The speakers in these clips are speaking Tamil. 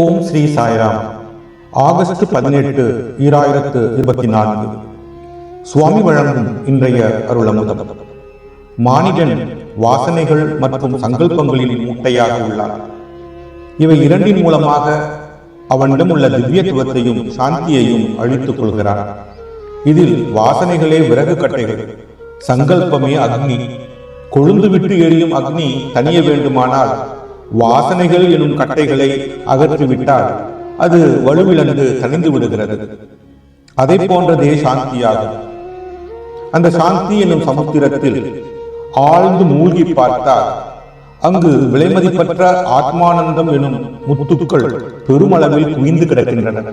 ஓம் ஸ்ரீ சாய்ராம். ஆகஸ்ட் பதினெட்டு ஈராயிரத்து இருபத்தி நான்கு. சுவாமி வழங்கும் இன்றைய அருளமுதம். மானிடன் வாசனைகள் மற்றும் சங்கல்பங்களின் முட்டையாக உள்ளார். இவை இரண்டின் மூலமாக அவனிடம் உள்ள திவ்யத்துவத்தையும் சாந்தியையும் அழித்துக் கொள்கிறார். இதில் வாசனைகளே விறகு கட்டைகள் சங்கல்பமே அக்னி. கொழுந்து விட்டு எரியும் அக்னி தனிய வேண்டுமானால் வாசனைகள் எனும் கட்டைகளை அகற்றிவிட்டால் அது வலுவிழந்து தணிந்து விடுகிறது. அதை போன்றதே சாந்தியாகும். அந்த சாந்தி என்னும் சமுத்திரத்தில் ஆழ்ந்து மூழ்கி பார்த்தால் அங்கு விலைமதிப்பற்ற ஆத்மானந்தம் எனும் முத்துக்கள் பெருமளவில் குவிந்து கிடக்கின்றன.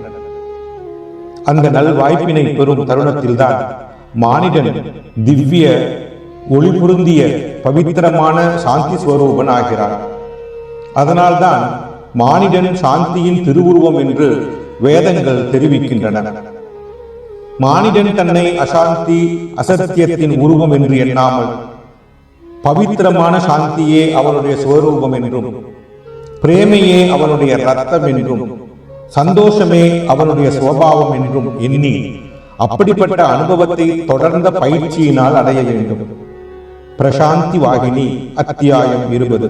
அந்த நல் வாய்ப்பினை பெறும் தருணத்தில்தான் மானிடன் திவ்ய ஒளி பொருந்திய பவித்திரமான சாந்தி ஸ்வரூபன் ஆகிறான் அதனால்தான் மானிடன் சாந்தியின் திருவுருவம் என்று வேதங்கள் தெரிவிக்கின்றன. மானிடன் தன்னை அசாந்தி அசத்தியத்தின் உருவம் என்று எண்ணாமல் பவித்திரமான சாந்தியே அவனுடைய சுவரூபம் என்றும் பிரேமையே அவனுடைய ரத்தம் என்றும் சந்தோஷமே அவனுடைய சுவபாவம் என்றும் எண்ணி அப்படிப்பட்ட அனுபவத்தை தொடர்ந்த பயிற்சியினால் அடைய வேண்டும். பிரசாந்தி வாகினி அத்தியாயம் இருபது.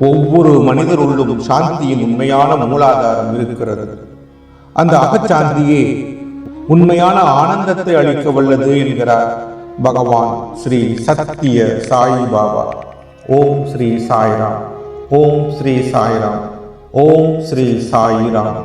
ஒவ்வொரு மனிதருள்ளும் சாந்தியின் உண்மையான மூலாதாரம் இருக்கிறது. அந்த அகச்சாந்தியே உண்மையான ஆனந்தத்தை அளிக்க வல்லது என்கிறார் பகவான் ஸ்ரீ சத்திய சாய் பாபா. ஓம் ஸ்ரீ சாய்ராம். ஓம் ஸ்ரீ சாய்ராம். ஓம் ஸ்ரீ சாய்ராம்.